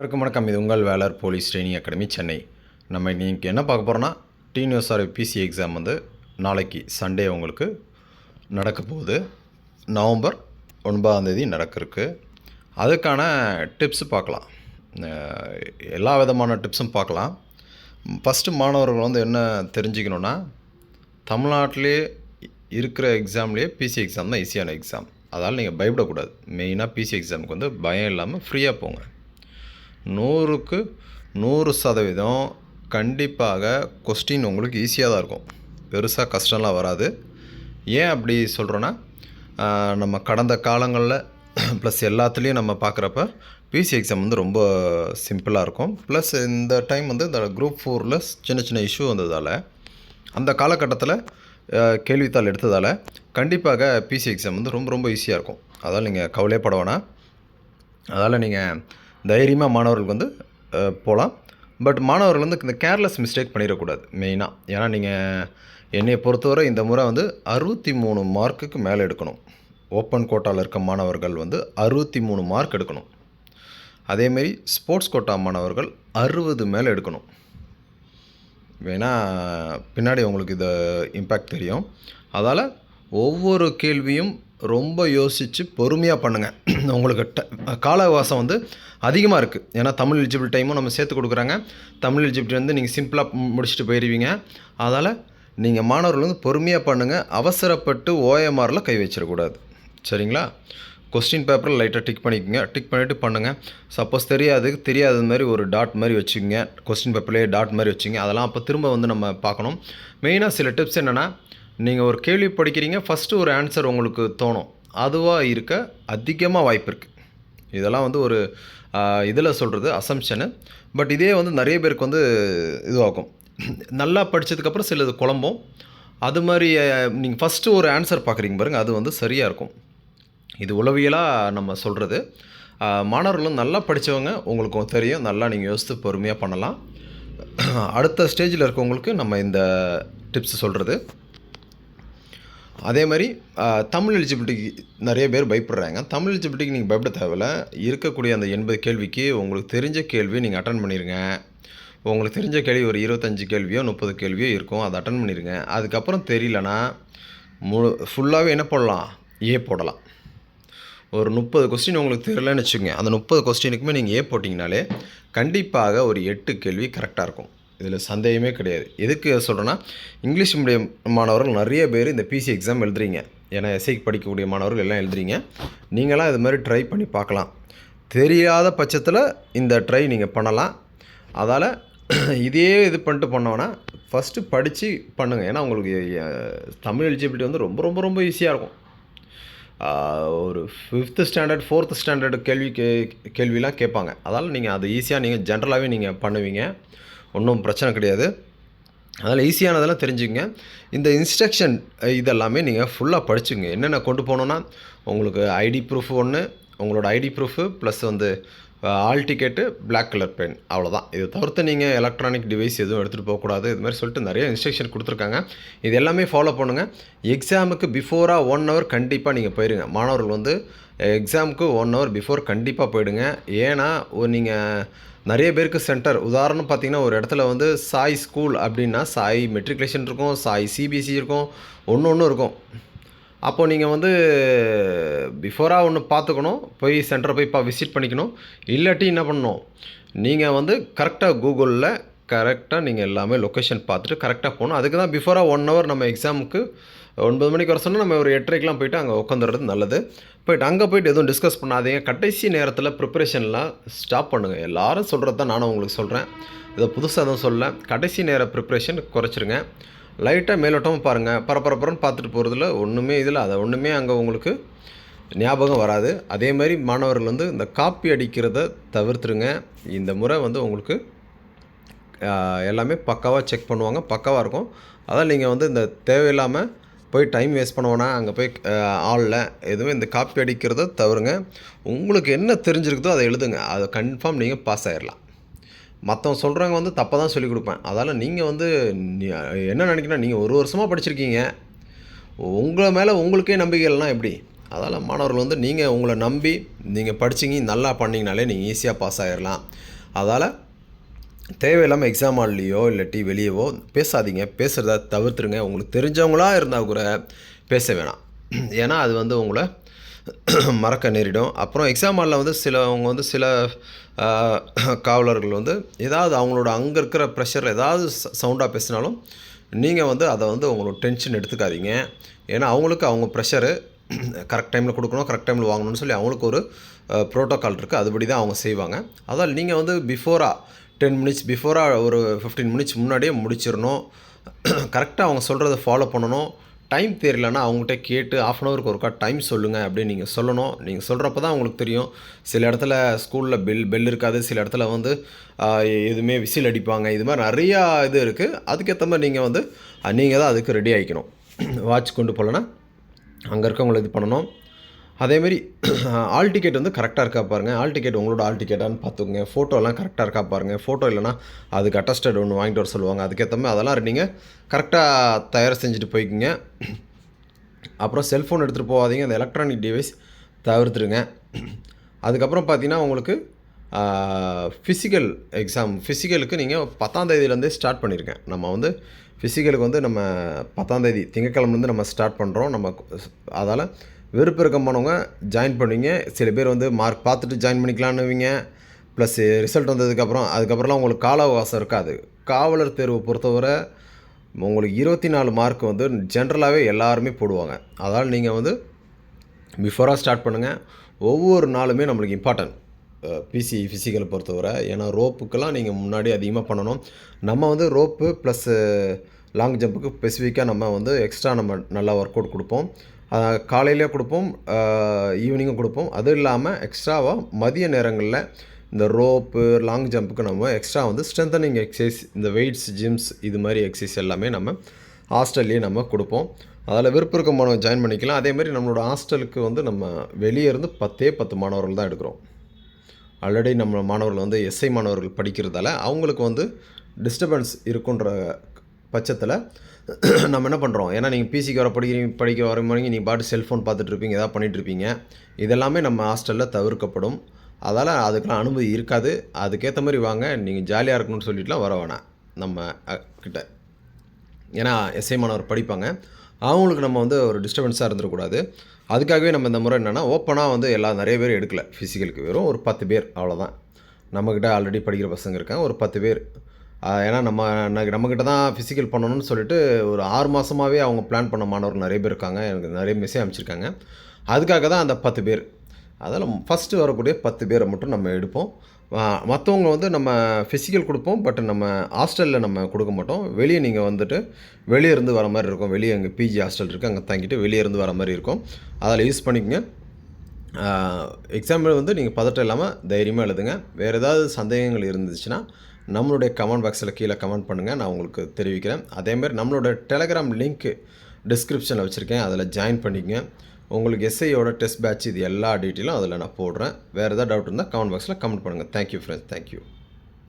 வணக்கம் வணக்கம். இது உங்கள் வேலர் போலீஸ் ட்ரைனிங் அகாடமி சென்னை. நம்ம இன்றைக்கி என்ன பார்க்க போகிறோன்னா டிஎன்யூஎஸ்ஆர் பிசி எக்ஸாம் வந்து நாளைக்கு சண்டே உங்களுக்கு நடக்க போகுது. நவம்பர் ஒன்பதாம் தேதி நடக்க அதுக்கான டிப்ஸ் பார்க்கலாம். எல்லா விதமான டிப்ஸும் பார்க்கலாம். ஃபஸ்ட்டு மாணவர்கள் வந்து என்ன தெரிஞ்சுக்கணுன்னா தமிழ்நாட்டிலே இருக்கிற எக்ஸாம்லேயே பிசி எக்ஸாம் தான் ஈஸியான எக்ஸாம் அதால் நீங்கள் பயப்படக்கூடாது. மெயினாக பிசி எக்ஸாமுக்கு வந்து பயம் இல்லாமல் ஃப்ரீயாக போங்க. நூறுக்கு நூறு சதவீதம் கண்டிப்பாக கொஸ்டின் உங்களுக்கு ஈஸியாக தான் இருக்கும். பெருசாக கஷ்டம்லாம் வராது. ஏன் அப்படி சொல்கிறோன்னா நம்ம கடந்த காலங்களில் ப்ளஸ் எல்லாத்துலேயும் நம்ம பார்க்குறப்ப பிசி எக்ஸாம் வந்து ரொம்ப சிம்பிளாக இருக்கும். ப்ளஸ் இந்த டைம் வந்து இந்த குரூப் ஃபோரில் சின்ன சின்ன இஷ்யூ வந்ததால் அந்த காலகட்டத்தில் கேள்வித்தாள் எடுத்ததால் கண்டிப்பாக பிசி எக்ஸாம் வந்து ரொம்ப ரொம்ப ஈஸியாக இருக்கும். அதால் நீங்கள் கவலையே வேணாம். அதால் நீங்கள் தைரியமாக மாணவர்களுக்கு வந்து போகலாம் பட் மாணவர்கள் வந்து இந்த கேர்லெஸ் மிஸ்டேக் பண்ணிடக்கூடாது மெயினாக ஏன்னா நீங்கள் என்னை பொறுத்தவரை இந்த முறை வந்து அறுபத்தி மூணு மார்க்குக்கு மேலே எடுக்கணும். ஓப்பன் கோட்டாவில் இருக்க மாணவர்கள் வந்து அறுபத்தி மூணு மார்க் எடுக்கணும். அதேமாரி ஸ்போர்ட்ஸ் கோட்டா மாணவர்கள் அறுபது மேலே எடுக்கணும். வேணால் பின்னாடி உங்களுக்கு இது இம்பேக்ட் தெரியும். அதால் ஒவ்வொரு கேள்வியும் ரொம்ப யோசித்து பொறுமையாக பண்ணுங்கள் உங்களுக்கு ட கால அவகாசம் வந்து அதிகமாக இருக்குது ஏன்னா தமிழ் எலிஜிபிள் டைமும் நம்ம சேர்த்து கொடுக்குறாங்க. தமிழ் எலிஜிபிலிட்டி வந்து நீங்கள் சிம்பிளாக முடிச்சுட்டு போயிடுவீங்க அதால் நீங்கள் மாணவர்கள் வந்து பொறுமையாக பண்ணுங்கள் அவசரப்பட்டு ஓஎம்ஆரில் கை வச்சிடக்கூடாது. சரிங்களா? கொஸ்டின் பேப்பரில் லைட்டாக டிக் பண்ணிக்கோங்க. டிக் பண்ணிவிட்டு பண்ணுங்கள் சப்போஸ் தெரியாது தெரியாத மாதிரி ஒரு டாட் மாதிரி வச்சுக்கோங்க. கொஸ்டின் பேப்பர்லேயே டாட் மாதிரி வச்சுங்க அதெல்லாம் அப்போ திரும்ப வந்து நம்ம பார்க்கணும். மெயினாக சில டிப்ஸ் என்னென்னா நீங்கள் ஒரு கேள்வி படிக்கிறீங்க ஃபஸ்ட்டு ஒரு ஆன்சர் உங்களுக்கு தோணும். அதுவாக இருக்க அதிகமாக வாய்ப்பு இருக்குது இதெல்லாம் வந்து ஒரு இதில் சொல்கிறது அசம்ஷனு பட் இதே வந்து நிறைய பேருக்கு வந்து இதுவாகும். நல்லா படித்ததுக்கப்புறம் சிலது குழம்பும். அது மாதிரி நீங்கள் ஃபஸ்ட்டு ஒரு ஆன்சர் பார்க்குறீங்க பாருங்கள் அது வந்து சரியாக இருக்கும். இது உளவியலாக நம்ம சொல்கிறது மாணவர்களும் நல்லா படித்தவங்க உங்களுக்கும் தெரியும். நல்லா நீங்கள் யோசித்து பொறுமையாக பண்ணலாம். அடுத்த ஸ்டேஜில் இருக்கவங்களுக்கு நம்ம இந்த டிப்ஸ் சொல்கிறது அதே மாதிரி தமிழ் எலிஜிபிலிட்டிக்கு நிறைய பேர் பயப்படுறாங்க. தமிழ் எலிஜிபிலிட்டிக்கு நீங்கள் பயப்பட தேவையில்ல. இருக்கக்கூடிய அந்த எண்பது கேள்விக்கு உங்களுக்கு தெரிஞ்ச கேள்வி நீங்கள் அட்டன் பண்ணிடுங்க உங்களுக்கு தெரிஞ்ச கேள்வி ஒரு இருபத்தஞ்சி கேள்வியோ முப்பது கேள்வியோ இருக்கும். அதை அட்டன் பண்ணிடுங்க அதுக்கப்புறம் தெரியலனா முழு ஃபுல்லாகவே என்ன போடலாம்? ஏ போடலாம். ஒரு முப்பது கொஸ்டின் உங்களுக்கு தெரியலன்னு வச்சுக்கோங்க. அந்த முப்பது கொஸ்டினுக்குமே நீங்கள் ஏ போட்டிங்கனாலே கண்டிப்பாக ஒரு எட்டு கேள்வி கரெக்டாக இருக்கும். இதில் சந்தேகமே கிடையாது. எதுக்கு சொல்கிறேன்னா இங்கிலீஷ் மீடியம் மாணவர்கள் நிறைய பேர் இந்த பிசி எக்ஸாம் எழுதுறீங்க. ஏன்னா எஸ்ஐக்கு படிக்கக்கூடிய மாணவர்கள் எல்லாம் எழுதுறீங்க. நீங்களாம் இது மாதிரி ட்ரை பண்ணி பார்க்கலாம். தெரியாத பட்சத்தில் இந்த ட்ரை நீங்கள் பண்ணலாம். அதால் இதே இது பண்ணிட்டு பண்ணோன்னா ஃபஸ்ட்டு படித்து பண்ணுங்கள் ஏன்னா உங்களுக்கு தமிழ் எலிஜிபிலிட்டி வந்து ரொம்ப ரொம்ப ரொம்ப ஈஸியாக இருக்கும். ஒரு ஃபிஃப்த்து ஸ்டாண்டர்ட் ஃபோர்த்து ஸ்டாண்டர்டு கேள்வி கே கேள்விலாம் கேட்பாங்க. அதால் நீங்கள் அது ஈஸியாக நீங்கள் ஜென்ரலாகவே நீங்கள் பண்ணுவீங்க. ஒன்றும் பிரச்சனை கிடையாது. அதில் ஈஸியானதெல்லாம் தெரிஞ்சுங்க. இந்த இன்ஸ்ட்ரக்ஷன் இதெல்லாமே நீங்கள் ஃபுல்லாக படிச்சுங்க. என்னென்ன கொண்டு போகணுன்னா உங்களுக்கு ஐடி ப்ரூஃப் ஒன்று உங்களோட ஐடி ப்ரூஃபு ப்ளஸ் வந்து hall ticket black colour pen அவ்வளோதான் இது தவிர்த்து நீங்கள் எலக்ட்ரானிக் டிவைஸ் எதுவும் எடுத்துகிட்டு போகக்கூடாது. இது மாதிரி சொல்லிட்டு நிறைய இன்ஸ்ட்ரக்ஷன் கொடுத்துருக்காங்க. இது எல்லாமே ஃபாலோ பண்ணுங்கள் எக்ஸாமுக்கு பிஃபோராக ஒன் ஹவர் கண்டிப்பாக நீங்கள் போயிடுங்க மாணவர்கள் வந்து எக்ஸாமுக்கு ஒன் ஹவர் பிஃபோர் கண்டிப்பாக போயிடுங்க. ஏன்னா நீங்கள் நிறைய பேருக்கு சென்டர் உதாரணம் பார்த்தீங்கன்னா ஒரு இடத்துல வந்து சாய் ஸ்கூல் அப்படின்னா சாய் மெட்ரிகுலேஷன் இருக்கும் சாய் சிபிஎஸ்சி இருக்கும் ஒன்று ஒன்று இருக்கும். அப்போது நீங்கள் வந்து பிஃபோராக ஒன்று பார்த்துக்கணும் போய் சென்டரை போய் பா விசிட் பண்ணிக்கணும். இல்லாட்டி என்ன பண்ணணும்? நீங்கள் வந்து கரெக்டாக கூகுளில் கரெக்டாக நீங்கள் எல்லாமே லொக்கேஷன் பார்த்துட்டு கரெக்டாக போகணும். அதுக்கு தான் பிஃபோராக ஒன் ஹவர் நம்ம எக்ஸாமுக்கு ஒன்பது மணிக்கு வர சொன்னால் நம்ம ஒரு எட்டரைக்கெலாம் போயிட்டு அங்கே உட்காந்துறது நல்லது. போயிட்டு அங்கே போயிட்டு எதுவும் டிஸ்கஸ் பண்ணாதீங்க. கடைசி நேரத்தில் ப்ரிப்பரேஷன்லாம் ஸ்டாப் பண்ணுங்கள் எல்லாரும் சொல்கிறது தான் நானும் உங்களுக்கு சொல்கிறேன் இதை புதுசாக எதுவும் சொல்ல கடைசி நேர ப்ரிப்பரேஷன் குறைச்சிருங்க. லைட்டாக மேலோட்டமாக பாருங்கள் பரபரப்புறன்னு பார்த்துட்டு போகிறதுல ஒன்றுமே இதில் அதை ஒன்றுமே அங்கே உங்களுக்கு ஞாபகம் வராது. அதே மாதிரி மாணவர்கள் வந்து இந்த காப்பி அடிக்கிறத தவிர்த்துருங்க. இந்த முறை வந்து உங்களுக்கு எல்லாமே பக்காவாக செக் பண்ணுவாங்க. பக்காவாக இருக்கும். அதான் நீங்கள் வந்து இந்த தேவையில்லாமல் போய் டைம் வேஸ்ட் பண்ணுவோன்னா அங்கே போய் ஆளில் எதுவுமே இந்த காப்பி அடிக்கிறத தவிருங்க. உங்களுக்கு என்ன தெரிஞ்சிருக்குதோ அதை எழுதுங்க. அதை கன்ஃபார்ம் நீங்கள் பாஸ் ஆகிடலாம் மற்றவங்க சொல்கிறவங்க வந்து தப்பாக தான் சொல்லிக் கொடுப்பேன். அதால் நீங்கள் வந்து என்ன நினைக்கிறேன் நீங்கள் ஒரு வருஷமாக படிச்சிருக்கீங்க. உங்களை மேலே உங்களுக்கே நம்பிக்கை இல்லைனா எப்படி? அதால் மாணவர்கள் வந்து நீங்கள் உங்களை நம்பி நீங்கள் படிச்சிங்க நல்லா பண்ணிங்கனாலே நீங்கள் ஈஸியாக பாஸ் ஆகிடலாம் அதால் தேவையில்லாமல் எக்ஸாம் ஹால்லையோ இல்லாட்டி வெளியவோ பேசாதீங்க. பேசுகிறத தவிர்த்துருங்க. உங்களுக்கு தெரிஞ்சவங்களாக இருந்தால் கூட பேச வேணாம். ஏன்னா அது வந்து உங்களை மறக்க நேரிடும். அப்புறம் எக்ஸாம் ஹாலில் வந்து சிலவங்க வந்து சில காவலர்கள் வந்து ஏதாவது அவங்களோட அங்கே இருக்கிற ப்ரெஷர் ஏதாவது சவுண்டாக பேசினாலும் நீங்கள் வந்து அதை வந்து உங்களோட டென்ஷன் எடுத்துக்காதீங்க. ஏன்னா அவங்களுக்கு அவங்க ப்ரெஷரு கரெக்ட் டைமில் கொடுக்கணும் கரெக்ட் டைமில் வாங்கணும்னு சொல்லி அவங்களுக்கு ஒரு ப்ரோட்டோக்கால் இருக்குது அதுபடி தான் அவங்க செய்வாங்க. அதால் நீங்கள் வந்து பிஃபோராக டென் மினிட்ஸ் பிஃபோராக ஒரு ஃபிஃப்டீன் மினிட்ஸ் முன்னாடியே முடிச்சிடணும் கரெக்டாக அவங்க சொல்கிறத ஃபாலோ பண்ணணும். டைம் தெரியலன்னா அவங்ககிட்ட கேட்டு ஆஃப் அன் ஹவருக்கு ஒருக்கா டைம் சொல்லுங்கள் அப்படின்னு நீங்கள் சொல்லணும். நீங்கள் சொல்கிறப்ப தான் உங்களுக்கு தெரியும். சில இடத்துல ஸ்கூலில் பெல் பெல் இருக்காது. சில இடத்துல வந்து எதுவுமே விசில் அடிப்பாங்க. இது மாதிரி நிறையா இது இருக்குது அதுக்கேற்ற மாதிரி நீங்கள் வந்து நீங்கள் தான் அதுக்கு ரெடி ஆகிக்கணும் வாட்ச் கொண்டு போகலன்னா அங்கே இருக்கவங்களை இது பண்ணணும். அதேமாரி ஆல் டிக்கெட் வந்து கரெக்டாக இருக்கா பாருங்கள் ஆல் டிக்கெட் உங்களோட ஆல் டிக்கெட்டான்னு பார்த்துக்கோங்க. ஃபோட்டோலாம் கரெக்டாக இருக்கா பாருங்கள் ஃபோட்டோ இல்லைனா அதுக்கு அட்டஸ்டட் ஒன்று வாங்கிட்டு வர சொல்லுவாங்க. அதுக்கேற்ற மாதிரி அதெல்லாம் நீங்கள் கரெக்டாக தயார் செஞ்சுட்டு போய்க்குங்க. அப்புறம் செல்ஃபோன் எடுத்துகிட்டு போகாதீங்க. அந்த எலக்ட்ரானிக் டிவைஸ் தவிர்த்துருங்க அதுக்கப்புறம் பார்த்தீங்கன்னா உங்களுக்கு ஃபிசிக்கல் எக்ஸாம் ஃபிசிக்கலுக்கு நீங்கள் பத்தாந்தேதியிலேருந்தே ஸ்டார்ட் பண்ணியிருக்கேன் நம்ம வந்து ஃபிசிக்கலுக்கு வந்து நம்ம பத்தாந்தேதி திங்கக்கிழமைலேருந்து நம்ம ஸ்டார்ட் பண்ணுறோம் நம்ம அதால் விருப்பம் இருக்கமானவங்க ஜாயின் பண்ணுவீங்க. சில பேர் வந்து மார்க் பார்த்துட்டு ஜாயின் பண்ணிக்கலான்னுவீங்க. ப்ளஸ் ரிசல்ட் வந்ததுக்கப்புறம் அதுக்கப்புறம்லாம் உங்களுக்கு கால அவகாசம் இருக்காது. காவலர் தேர்வு பொறுத்தவரை உங்களுக்கு இருபத்தி நாலு மார்க் வந்து ஜென்ரலாகவே எல்லாருமே போடுவாங்க. அதால் நீங்கள் வந்து பிஃபோராக ஸ்டார்ட் பண்ணுங்கள் ஒவ்வொரு நாளுமே நம்மளுக்கு இம்பார்ட்டன்ட் பிசி ஃபிசிக்கலை பொறுத்தவரை. ஏன்னா ரோப்புக்கெல்லாம் நீங்கள் முன்னாடி அதிகமாக பண்ணணும். நம்ம வந்து ரோப்பு ப்ளஸ்ஸு லாங் ஜம்புக்கு ஸ்பெசிஃபிக்காக நம்ம வந்து எக்ஸ்ட்ரா நம்ம நல்லா ஒர்க் அவுட் கொடுப்போம். காலையிலே கொடுப்போம் ஈவினிங்கும் கொடுப்போம். அதுவும் இல்லாமல் எக்ஸ்ட்ராவாக மதிய நேரங்களில் இந்த ரோப்பு லாங் ஜம்புக்கு நம்ம எக்ஸ்ட்ரா வந்து ஸ்ட்ரென்தனிங் எக்ஸசைஸ் இந்த வெயிட்ஸ் ஜிம்ஸ் இது மாதிரி எக்ஸசைஸ் எல்லாமே நம்ம ஹாஸ்டல்லையே நம்ம கொடுப்போம். அதில் விருப்பம் இருக்க மாணவர் ஜாயின் பண்ணிக்கலாம் அதேமாதிரி நம்மளோட ஹாஸ்டலுக்கு வந்து நம்ம வெளியே இருந்து பத்தே பத்து மாணவர்கள் தான் எடுக்கிறோம். ஆல்ரெடி நம்ம மாணவர்கள் வந்து எஸ்ஐ மாணவர்கள் படிக்கிறதால அவங்களுக்கு வந்து டிஸ்டர்பன்ஸ் இருக்குன்ற பட்சத்தில் நம்ம என்ன பண்ணுறோம் ஏன்னா நீங்கள் பிசிக்கு வர படிக்கிறீங்க படிக்க வர மாதிரி நீங்கள் பாட்டு செல்ஃபோன் பார்த்துட்டு இருப்பீங்க ஏதாவது பண்ணிகிட்ருப்பீங்க இதெல்லாமே நம்ம ஹாஸ்டலில் தவிர்க்கப்படும். அதால் அதுக்கெலாம் அனுமதி இருக்காது. அதுக்கேற்ற மாதிரி வாங்க நீங்கள் ஜாலியாக இருக்கணும்னு சொல்லிட்டுலாம் வர வேணாம் நம்ம கிட்ட. ஏன்னா எஸ்ஐ மாணவர் படிப்பாங்க. அவங்களுக்கு நம்ம வந்து ஒரு டிஸ்டர்பன்ஸாக இருந்துடக்கூடாது. அதுக்காகவே நம்ம இந்த முறை என்னென்னா ஓப்பனாக வந்து எல்லா நிறைய பேர் எடுக்கல. ஃபிசிக்கலுக்கு வெறும் ஒரு பத்து பேர் அவ்வளோதான் நம்மக்கிட்ட ஆல்ரெடி படிக்கிற பசங்க இருக்காங்க. ஒரு பத்து பேர் ஏன்னா நம்ம நம்மக்கிட்ட தான் ஃபிசிக்கல் பண்ணணும்னு சொல்லிட்டு ஒரு ஆறு மாதமாகவே அவங்க பிளான் பண்ண மாணவர்கள் நிறைய பேர் இருக்காங்க. எனக்கு நிறைய மெசேஜ் அமைச்சிருக்காங்க அதுக்காக தான் அந்த பத்து பேர். அதில் ஃபஸ்ட்டு வரக்கூடிய பத்து பேரை மட்டும் நம்ம எடுப்போம். மற்றவங்க வந்து நம்ம ஃபிசிக்கல் கொடுப்போம். பட் நம்ம ஹாஸ்டலில் நம்ம கொடுக்க மாட்டோம். வெளியே நீங்கள் வந்துட்டு வெளியே இருந்து வர மாதிரி இருக்கும். வெளியே எங்கள் பிஜி ஹாஸ்டல் இருக்குது அங்கே தங்கிட்டு வெளியே இருந்து வர மாதிரி இருக்கும். அதில் யூஸ் பண்ணிக்கோங்க. எக்ஸாம்பிள் வந்து நீங்கள் பதட்டம் இல்லாமல் தைரியமாக எழுதுங்க. வேறு ஏதாவது சந்தேகங்கள் இருந்துச்சுன்னா நம்மளுடைய கமெண்ட் பாக்ஸில் கீழே கமெண்ட் பண்ணுங்கள் நான் உங்களுக்கு தெரிவிக்கிறேன். அதேமாதிரி நம்மளோட டெலகிராம் லிங்க்கு டிஸ்கிரிப்ஷனில் வச்சுருக்கேன். அதில் ஜாயின் பண்ணிக்கங்க. உங்களுக்கு எஸ்ஐயோட டெஸ்ட் பேட்ச் இது எல்லா டீட்டெயிலும் அதில் நான் போடுறேன். வேறு ஏதாவது டவுட் இருந்தால் கமெண்ட் பாக்ஸில் கமெண்ட் பண்ணுங்கள் தேங்க்யூ ஃப்ரெண்ட்ஸ் தேங்க்யூ